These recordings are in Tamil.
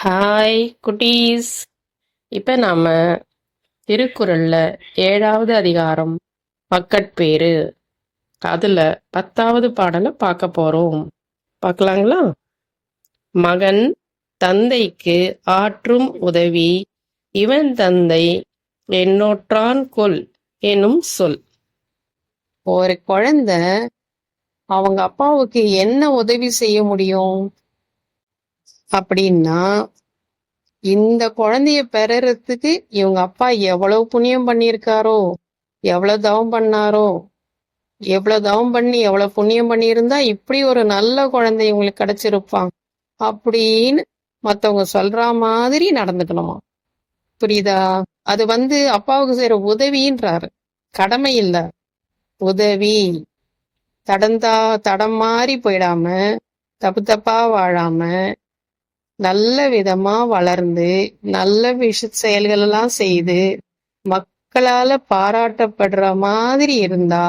ஹாய் குட்டீஸ். இப்போ நாம திருக்குறளில் ஏழாவது அதிகாரம் பக்கட்பேரு அதில் பத்தாவது பாடலை பார்க்க போகிறோம் பார்க்கலாங்களா? மகன் தந்தைக்கு ஆற்றும் உதவி இவன் தந்தை என்னோற்றான் கொல் எனும் சொல். ஒரு குழந்தை அவங்க அப்பாவுக்கு என்ன உதவி செய்ய முடியும்? அப்படின்னா இந்த குழந்தைய பெறறதுக்கு இவங்க அப்பா எவ்வளவு புண்ணியம் பண்ணியிருக்காரோ எவ்வளவு தவம் பண்ணாரோ எவ்வளவு தவம் பண்ணி எவ்வளவு புண்ணியம் பண்ணியிருந்தா இப்படி ஒரு நல்ல குழந்தை இவங்களுக்கு கிடைச்சிருப்பான் அப்படின்னு மத்தவங்க சொல்ற மாதிரி நடந்துக்கணுமா? புரியுதா? அது வந்து அப்பாவுக்கு செய்யற உதவின்றாரு. கடமை இல்ல. உதவி. தடந்தா தடம் மாறி போயிடாம தப்பு தப்பா வாழாம நல்ல விதமா வளர்ந்து நல்ல விஷ செயல்கள் எல்லாம் செய்து மக்களால பாராட்டப்படுற மாதிரி இருந்தா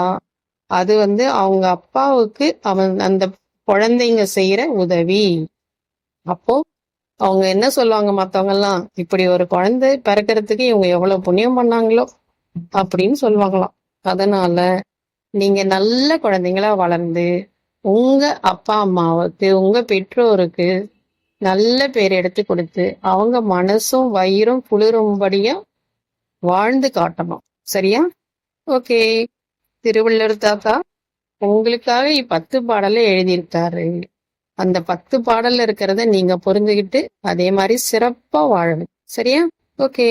அது வந்து அவங்க அப்பாவுக்கு அவன் அந்த குழந்தைங்க செய்யற உதவி. அப்போ அவங்க என்ன சொல்லுவாங்க மத்தவங்க எல்லாம் இப்படி ஒரு குழந்தை பிறக்கிறதுக்கு இவங்க எவ்வளவு புண்ணியம் பண்ணாங்களோ அப்படின்னு சொல்லுவாங்களாம். அதனால நீங்க நல்ல குழந்தைங்களா வளர்ந்து உங்க அப்பா அம்மாவுக்கு உங்க பெற்றோருக்கு நல்ல பேர் எடுத்து கொடுத்து அவங்க மனசும் வயிறும் குளிரும்படியும் வாழ்ந்து காட்டணும். சரியா? ஓகே. திருவள்ளுவர் தாத்தா உங்களுக்காக இப்பத்து பாடலை எழுதியிருக்காரு. அந்த பத்து பாடல்ல இருக்கிறத நீங்க புரிஞ்சுக்கிட்டு அதே மாதிரி சிறப்பா வாழணும். சரியா? ஓகே.